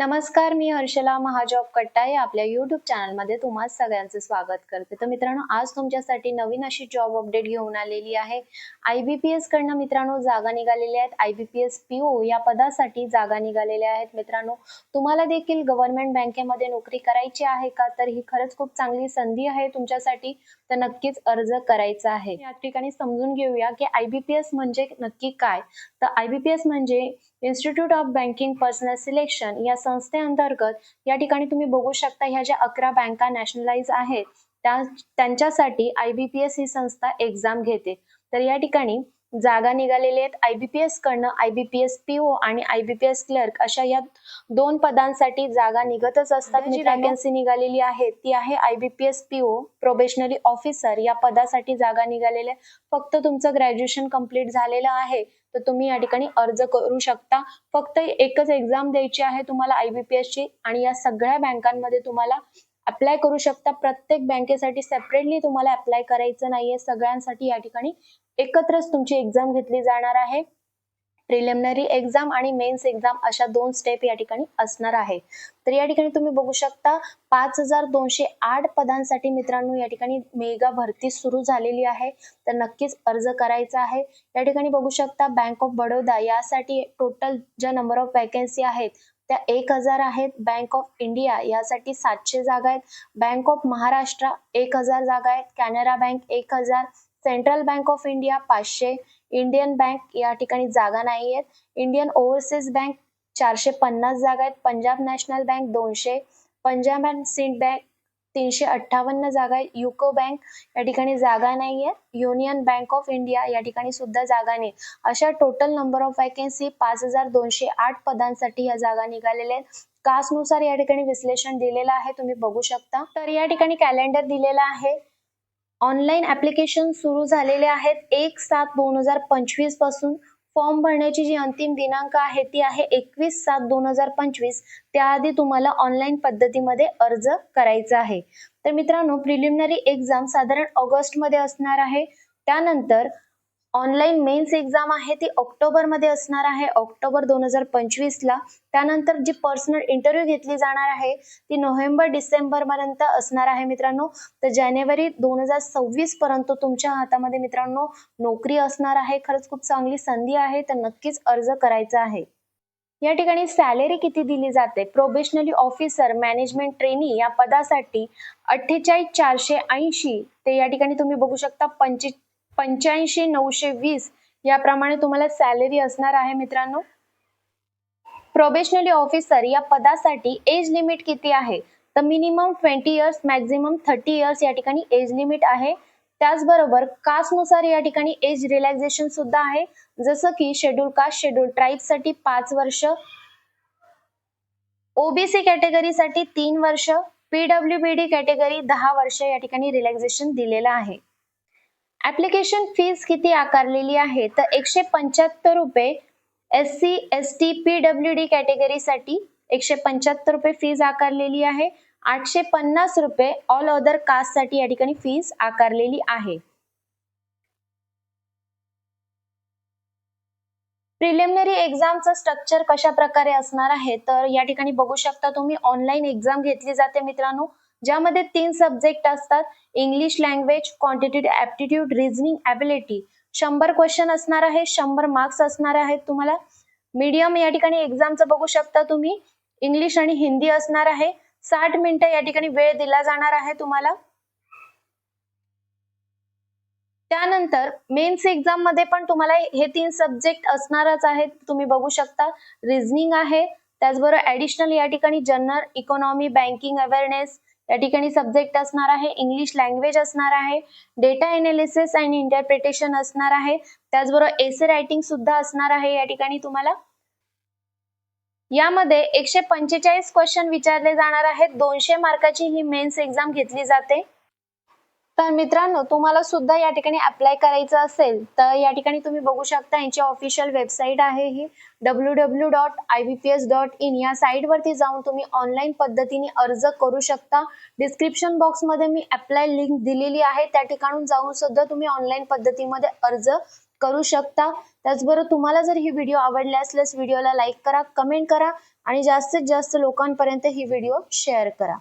नमस्कार मी हर्षला महाजॉब कट्टा आपल्या युट्यूब चॅनलमध्ये तुम्हा सगळ्यांचं स्वागत करते. तर मित्रांनो आज तुमच्यासाठी नवीन अशी जॉब अपडेट घेऊन आलेली आहे. आय बी पी एस कडनं मित्रांनो जागा निघालेल्या आहेत. I B P S P O या पदासाठी जागा निघालेल्या आहेत. मित्रांनो तुम्हाला देखील गव्हर्नमेंट बँकेमध्ये नोकरी करायची आहे का? तर ही खरंच खूप चांगली संधी आहे तुमच्यासाठी. तर नक्कीच अर्ज करायचा आहे. या ठिकाणी समजून घेऊया की आय बी पी एस म्हणजे नक्की काय? तर आय बी पी एस म्हणजे institute of banking personnel selection या संस्थेअंतर्गत या ठिकाणी तुम्ही बघू शकता ह्या ज्या अकरा बँका नॅशनलाइज आहेत त्या त्यांच्यासाठी आय बी पी एस ही संस्था एक्झाम घेते. तर या ठिकाणी जागा निघालेल्या आहेत. आय बी पी एस कडनं I B P S P O आणि I B P S clerk अशा या दोन पदांसाठी जागा निघतच असतात. जी वॅकन्सी निघालेली आहे. ती आहे I B P S P O probationary officer या पदासाठी जागा निघालेल्या. फक्त तुमचं ग्रॅज्युएशन कंप्लीट झालेलं आहे तर तुम्ही या ठिकाणी अर्ज करू शकता. फक्त एकच एक्झाम द्यायची आहे तुम्हाला आय बी पी एस ची आणि या सगळ्या बँकांमध्ये तुम्हाला अप्लाय करू शकता. प्रत्येक बँकेसाठी सेपरेटली तुम्हाला अप्लाय करायचं नाहीये. सगळ्यांसाठी या ठिकाणी एकत्रच तुमची एक्झाम घेतली जाणार आहे. प्रिलिमिनरी एक्झाम आणि मेन्स एक्झाम अशा दोन स्टेप या ठिकाणी असणार आहे. तर या ठिकाणी तुम्ही बघू शकता पाच हजार दोनशे आठ पदांसाठी मित्रांनो या ठिकाणी मेगा भरती सुरू झालेली आहे. तर नक्कीच अर्ज करायचा आहे. या ठिकाणी बघू शकता बँक ऑफ बडोदा यासाठी टोटल ज्या नंबर ऑफ वॅकन्सी आहेत त्या एक हजार आहेत. बँक ऑफ इंडिया यासाठी सातशे जागा आहेत. बँक ऑफ महाराष्ट्र एक हजार जागा आहेत. कॅनरा बँक एक हजार. सेंट्रल बँक ऑफ इंडिया पाचशे. इंडियन बँक या ठिकाणी जागा नाही आहेत. इंडियन ओव्हरसीज बँक चारशे पन्नास जागा आहेत. पंजाब नॅशनल बँक दोनशे. पंजाब अँड सिंध बँक तीनशे अठ्ठावन्न जागा युको बँक या ठिकाणी जागा नाही युनियन बँक ऑफ इंडिया या ठिकाणी सुद्धा जागा नाही. अशा टोटल नंबर ऑफ वॅकन्सी पाच हजार दोनशे आठ पदांसाठी या जागा निघालेल्या आहेत. कास्टनुसार या ठिकाणी विश्लेषण दिलेलं आहे. तुम्ही बघू शकता. तर या ठिकाणी कॅलेंडर दिलेला आहे. ऑनलाईन ऍप्लिकेशन सुरू झालेले आहेत. एक सात दोन हजार पंचवीसपासून फॉर्म भरण्याची जी अंतिम दिनांक आहे ती आहे एकवीस सात दोन हजार पंचवीस. त्याआधी तुम्हाला ऑनलाईन पद्धतीमध्ये अर्ज करायचा आहे. तर मित्रांनो प्रिलिमिनरी एक्झाम साधारण ऑगस्टमध्ये असणार आहे. त्यानंतर ऑनलाईन मेन्स एक्झाम आहे ती ऑक्टोबरमध्ये असणार आहे. ऑक्टोबर दोन हजार पंचवीसला. त्यानंतर जी पर्सनल इंटरव्ह्यू घेतली जाणार आहे ती नोव्हेंबर डिसेंबरपर्यंत असणार आहे मित्रांनो. तर जानेवारी दोन हजार सव्वीस पर्यंत तुमच्या हातामध्ये मित्रांनो नोकरी असणार आहे. खरंच खूप चांगली संधी आहे तर नक्कीच अर्ज करायचा आहे. या ठिकाणी सॅलरी किती दिली जाते? प्रोबेशनरी ऑफिसर मॅनेजमेंट ट्रेनी या पदासाठी अठ्ठेचाळीस चारशे ऐंशी ते या ठिकाणी तुम्ही बघू शकता पंचे पंच्याऐंशी नऊशे वीस याप्रमाणे तुम्हाला सॅलरी असणार आहे मित्रांनो. प्रोबेशनरी ऑफिसर या पदासाठी एज लिमिट किती आहे? तर minimum twenty years maximum thirty years या ठिकाणी एज लिमिट आहे. त्याचबरोबर कास्टनुसार या ठिकाणी एज रिलॅक्झेशन सुद्धा आहे. जसं की शेड्यूल कास्ट शेड्यूल ट्राईबसाठी पाच वर्ष. ओबीसी कॅटेगरीसाठी तीन वर्ष. पीडब्ल्यू बी डी कॅटेगरी दहा वर्ष या ठिकाणी रिलॅक्झेशन दिलेलं आहे. ऍप्लिकेशन फीस किती आकारलेली आहे? तर एकशे पंच्याहत्तर रुपये S C S T P W D कॅटेगरीसाठी एकशे पंच्याहत्तर रुपये फीज आकारलेली आहे. आठशे पन्नास रुपये ऑल अदर कास्टसाठी या ठिकाणी फीज आकारलेली आहे. प्रिलिमिनरी एक्झामचं स्ट्रक्चर कशा प्रकारे असणार आहे? तर या ठिकाणी बघू शकता तुम्ही ऑनलाईन एक्झाम घेतली जाते मित्रांनो. ज्यामध्ये तीन सब्जेक्ट असतात English language quantitative aptitude reasoning ability शंभर क्वेश्चन असणार आहे शंभर मार्क्स असणार आहेत तुम्हाला. मीडियम या ठिकाणी एक्झामचं बघू शकता तुम्ही. इंग्लिश आणि हिंदी असणार आहे. साठ मिनिटं या ठिकाणी वेळ दिला जाणार आहे तुम्हाला. त्यानंतर मेन्स एक्झाममध्ये पण तुम्हाला हे तीन सब्जेक्ट असणारच आहेत तुम्ही बघू शकता. रिझनिंग आहे. त्याचबरोबर ऍडिशनल या ठिकाणी जनरल इकॉनॉमी बँकिंग अवेअरनेस या ठिकाणी सब्जेक्ट असणार आहे इंग्लिश लँग्वेज असणार आहे डेटा एनालिसिस अँड इंटरप्रिटेशन असणार आहे त्याचबरोबर एसे रायटिंग सुद्धा असणार आहे या ठिकाणी तुम्हाला. यामध्ये एकशे पंचेचाळीस क्वेश्चन विचारले जाणार आहेत दोनशे मार्काची ही मेन्स एक्झाम घेतली जाते. तर मित्रांनो तुम्हाला सुद्धा या ठिकाणी अप्लाय करायचं असेल तर या ठिकाणी तुम्ही बघू शकता यांची ऑफिशियल वेबसाईट आहे ही. W W dot I B P S dot in या साईटवरती जाऊन तुम्ही ऑनलाईन पद्धतीने अर्ज करू शकता. डिस्क्रिप्शन बॉक्समध्ये मी अप्लाय लिंक दिलेली आहे. त्या ठिकाणून जाऊन सुद्धा तुम्ही ऑनलाईन पद्धतीमध्ये अर्ज करू शकता. त्याचबरोबर तुम्हाला जर ही व्हिडिओ आवडली असल्यास व्हिडिओला लाईक करा कमेंट करा आणि जास्तीत जास्त लोकांपर्यंत ही व्हिडिओ शेअर करा.